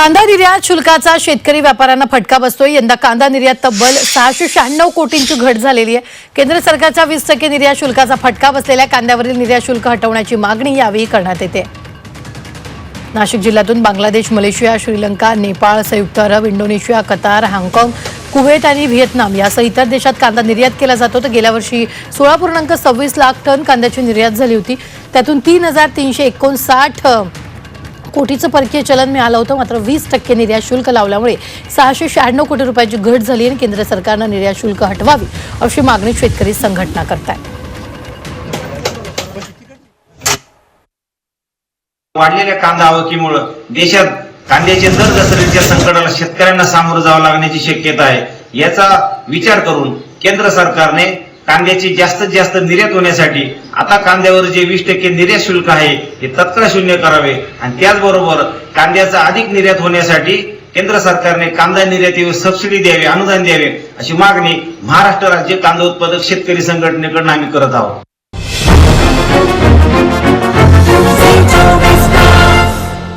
कांदा निर्यात शुल्काचा शेतकरी व्यापाऱ्यांना फटका बसतोय. यंदा कांदा निर्यात तब्बल सहाशे शहाण्णव कोटींची घट झालेली आहे. केंद्र सरकारच्या वीस टक्के निर्यात शुल्काचा फटका बसलेल्या कांद्यावरील निर्यात शुल्क हटवण्याची मागणी यावेळी करण्यात येते. नाशिक जिल्ह्यातून बांगलादेश मलेशिया श्रीलंका नेपाळ संयुक्त अरब इंडोनेशिया कतार हाँगकाँग कुवेत आणि व्हिएतनाम यासह इतर देशात कांदा निर्यात केला जातो तर गेल्या वर्षी सोळा पूर्णांक सव्वीस लाख टन कांद्याची निर्यात झाली होती. त्यातून तीन हजार तीनशे एकोणसाठ कोटीचं परकीय चलन मिळालं होतं. मात्र वीस टक्के निर्यात शुल्क लावल्यामुळे सहाशे शहाण्णव कोटी रुपयाची घट झाली आणि केंद्र सरकारनं निर्यात शुल्क हटवावी अशी मागणी शेतकरी संघटना करतायत. वाढलेल्या कांदा आवकीमुळं देशात कांद्याचे दर घसरणीच्या संकटाला शेतकऱ्यांना सामोरं जावं लागण्याची शक्यता आहे. याचा विचार करून केंद्र सरकारने कांद्याची जास्तीत जास्त निर्यात होण्यासाठी आता कांद्यावर जे वीस टक्के निर्यात शुल्क आहे हे तत्काळ शून्य करावे. आणि त्याचबरोबर कांद्याचा अधिक निर्यात होण्यासाठी केंद्र सरकारने कांदा निर्यातीवर सबसिडी द्यावी अनुदान द्यावे अशी मागणी महाराष्ट्र राज्य कांदा उत्पादक शेतकरी संघटनेकडून आम्ही करत आहोत.